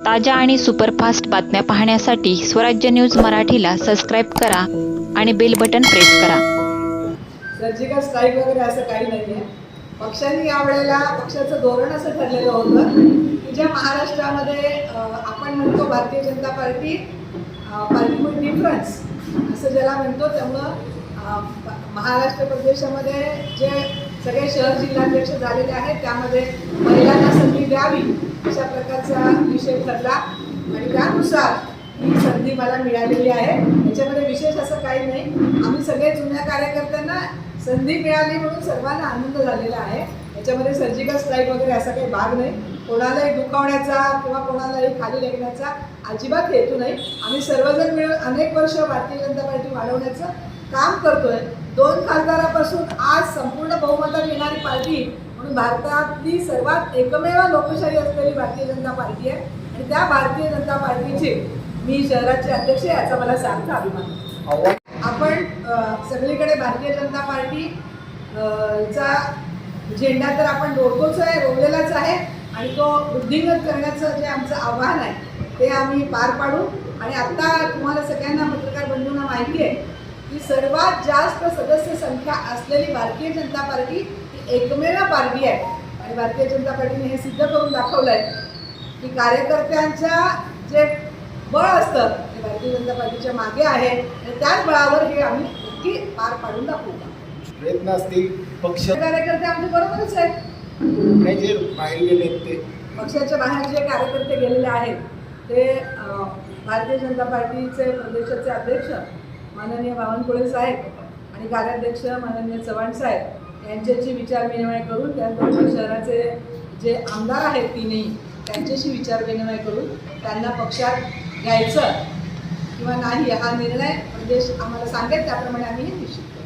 ताज्या आणि सुपरफास्ट बातम्या पाहण्यासाठी स्वराज्य न्यूज मराठीला सबस्क्राईब करा आणि बेल बटन प्रेस करा. सर्जिकल स्ट्राईक वगैरे असं काही नाही आहे पक्षाने यावेळेला पक्षाचं धोरण असं ठरलेलं होतं की ज्या महाराष्ट्रामध्ये आपण म्हणतो Bharatiya Janata Party party with difference असं ज्याला म्हणतो त्यामुळं महाराष्ट्र प्रदेशामध्ये जे सगळे शहर जिल्हाध्यक्ष झालेले आहेत त्यामध्ये महिलांना संधी द्या विषय ठरला आणि त्यानुसार ही संधी मला मिळालेली आहे. याच्यामध्ये विशेष असं काही नाही. आम्ही सगळे जुन्या कार्यकर्त्यांना संधी मिळाली म्हणून सर्वांना आनंद झालेला आहे. याच्यामध्ये सर्जिकल स्ट्राईक वगैरे असा काही भाग नाही. कोणालाही दुखावण्याचा किंवा कोणालाही खाली लेखण्याचा अजिबात हेतू नाही. आम्ही सर्वजण मिळून अनेक वर्ष भारतीय जनता पार्टी वाढवण्याचं काम करतोय. दोन खासदारापासून आज संपूर्ण बहुमतात येणारी पार्टी म्हणून भारतातली सर्वात एकमेव लोकशाही असलेली भारतीय जनता पार्टी आहे. की त्या भारतीय जनता पार्टीचे मी शहराचे अध्यक्ष आहे याचा मला सारखा अभिमान. आपण सगळीकडे भारतीय जनता पार्टी चा झेंडा तर आपण रोडतोच आहे रोवलेलाच आहे आणि तो वृद्धिंगत करण्याचं जे आमचं आव्हान आहे ते आम्ही पार पाडू. आणि आत्ता तुम्हाला सगळ्यांना पत्रकार बंधूंना माहिती आहे की सर्वात जास्त सदस्य संख्या असलेली भारतीय जनता पार्टी ही एकमेव पार्टी आहे. आणि भारतीय जनता पार्टीने हे सिद्ध करून दाखवलं आहे की कार्यकर्त्यांच्या जे बळ असतं ते भारतीय जनता पार्टीच्या मागे आहे आणि त्याच बळावर हे आम्ही नक्की पार पाडून दाखवू. प्रयत्न असतील पक्ष कार्यकर्ते आमचे बरोबरच आहेत. नाही जे बाहेर गेले ते. पक्षाच्या बाहेर जे कार्यकर्ते गेलेले आहेत ते भारतीय जनता पार्टीचे प्रदेशाचे अध्यक्ष माननीय बावनकुळे साहेब आणि कार्याध्यक्ष माननीय चव्हाण साहेब यांच्याशी विचारविनिमय करून त्याचबरोबर शहराचे जे आमदार आहेत तीनही त्यांच्याशी विचारविनिमय करून त्यांना पक्षात घ्यायचं किंवा नाही हा निर्णय प्रदेश आम्हाला सांगेल त्याप्रमाणे आम्ही हे निश्चित करू.